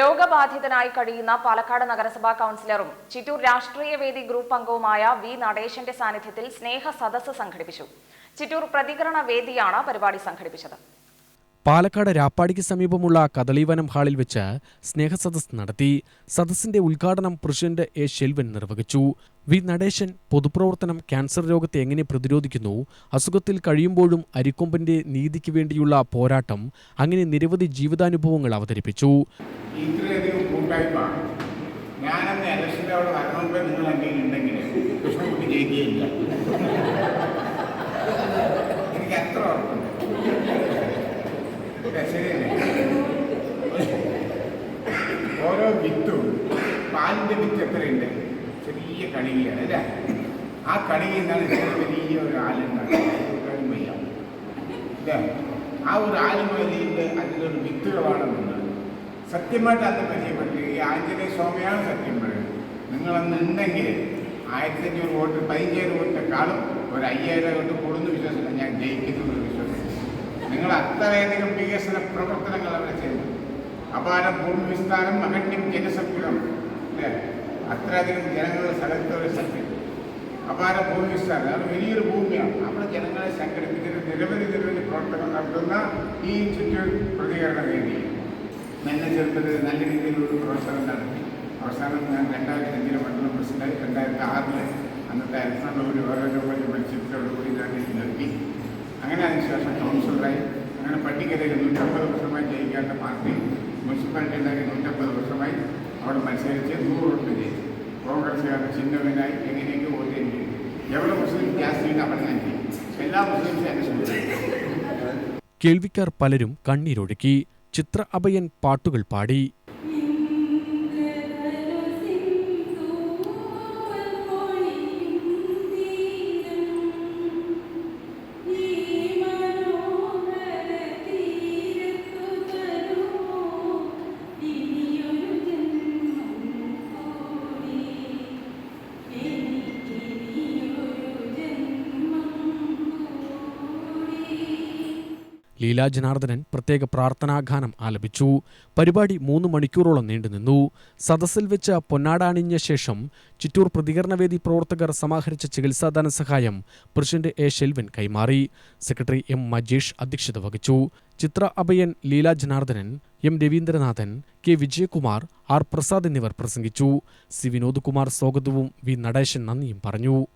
രോഗബാധിതനായി കഴിയുന്ന പാലക്കാട് നഗരസഭാ കൗൺസിലറും ചിറ്റൂർ രാഷ്ട്രീയവേദി ഗ്രൂപ്പ് അംഗവുമായ വി നടേശന്റെ സാന്നിധ്യത്തിൽ സ്നേഹ സദസ്സ് സംഘടിപ്പിച്ചു. ചിറ്റൂർ പ്രതികരണ വേദിയാണ് പരിപാടി സംഘടിപ്പിച്ചത്. പാലക്കാട് രാപ്പാടിക്ക് സമീപമുള്ള കദളീവനം ഹാളിൽ വെച്ച് സ്നേഹസദസ് നടത്തി. സദസ്സിന്റെ ഉദ്ഘാടനം പ്രസിഡന്റ് എ ശെൽവൻ നിർവഹിച്ചു. വി നടേശൻ പൊതുപ്രവർത്തനം ക്യാൻസർ രോഗത്തെ എങ്ങനെ പ്രതിരോധിക്കുന്നു അസുഖത്തിൽ കഴിയുമ്പോഴും അരിക്കൊമ്പന്റെ നീതിക്ക് വേണ്ടിയുള്ള പോരാട്ടം അങ്ങനെ നിരവധി ജീവിതാനുഭവങ്ങൾ അവതരിപ്പിച്ചു. ഞാനന്ന് നിങ്ങൾ ഓരോ വിത്തും പാലിന്റെ വിത്ത് എത്രയുണ്ട്? ചെറിയ കണികയാണ് അല്ലേ? ആ കണികയിൽ നിന്നാണ് ചെറിയ വലിയ ഒരു ഇല്ലേ ആ ഒരു ആലുമലിന്റെ അതിലൊരു വിത്തുകളാണെന്നുണ്ട് സത്യമായിട്ട് അന്ന് പരിചയപ്പെട്ടു ഈ ആഞ്ജനേയ സ്വാമിയാണ് സത്യം പറയുന്നത് നിങ്ങളന്ന് ഉണ്ടെങ്കിൽ ആയിരത്തി അഞ്ഞൂറ് വോട്ട് പതിനഞ്ചായിരം വോട്ടിനെക്കാളും ഒരു അയ്യായിരം വോട്ട് കൂടുന്ന വിശ്വാസമില്ല ഞാൻ ജയിക്കുന്നു ഒരു വിശ്വസിക്കുന്നു നിങ്ങൾ അത്രയധികം വികസന പ്രവർത്തനങ്ങൾ അവിടെ ചെയ്തു അപാര ഭൂമി വിസ്താരം അഗണ്യം ജനസംഖ്യം അല്ലേ? അത്രയധികം ജനങ്ങളുടെ സ്ഥലത്ത് ഒരു സത്യം അപാര ഭൂമി വിസ്താരം അത് വലിയൊരു ഭൂമിയാണ്. നമ്മുടെ ജനങ്ങളെ സംഘടിപ്പിച്ചിട്ട് നിരവധി നിരവധി പ്രവർത്തനങ്ങൾ നടത്തുന്ന ഈ ഇൻസ്റ്റിറ്റ്യൂട്ട് പ്രതികരണ വേദി നല്ല ചെറുപ്പത്തിൽ നല്ല രീതിയിലുള്ള പ്രവർത്തനം നടത്തി. അവസാനം ഞാൻ രണ്ടായിരത്തി അഞ്ചിലെ മണ്ഡലം പ്രസിഡന്റ് രണ്ടായിരത്തി ആറിൽ അന്നത്തെ ഒരു ഓരോ രൂപ മത്സരത്തോടുകൂടി ഞാൻ നിർത്തി. അങ്ങനെ അതിനുശേഷം കൗൺസിലറായി. അങ്ങനെ പട്ടികരയിൽ നൂറ്റമ്പത് വർഷമായി ജയിക്കാത്ത പാർട്ടി മുനിസിപ്പാലിറ്റി ഉണ്ടാക്കി നൂറ്റമ്പത് വർഷമായി അവിടെ മത്സരിച്ച് നൂറ് വോട്ട് ജയിച്ചു. കോൺഗ്രസ്സുകാരുടെ ചിഹ്നവനായി എങ്ങനെയൊക്കെ വോട്ട് എനിക്ക് എവിടെ മുസ്ലിം ജാസ്തിയുണ്ട് അവിടെ ഞാൻ ചെയ്യും എല്ലാ മുസ്ലിംസും എന്നെ കേൾവിക്കാർ പലരും കണ്ണീരൊഴുക്കി ചിത്ര അഭയൻ പാട്ടുകൾ പാടി. ലീലാ ജനാർദ്ദനൻ പ്രത്യേക പ്രാർത്ഥനാഗാനം ആലപിച്ചു. പരിപാടി മൂന്ന് മണിക്കൂറോളം നീണ്ടുനിന്നു സദസ്സിൽ വെച്ച് പൊന്നാടാണിഞ്ഞ ശേഷം ചിറ്റൂർ പ്രതികരണവേദി പ്രവർത്തകർ സമാഹരിച്ച ചികിത്സാ സഹായം പ്രസിഡന്റ് എ ഷെൽവിൻ കൈമാറി. സെക്രട്ടറി എം മജീഷ് അധ്യക്ഷത വഹിച്ചു. Chitra Abhayan Leela Janardhanan M Raveendranathan K Vijayakumar R Prasad എന്നിവർ പ്രസംഗിച്ചു. സി വിനോദ് കുമാർ സ്വാഗതവും വി നടേശൻ നന്ദിയും പറഞ്ഞു.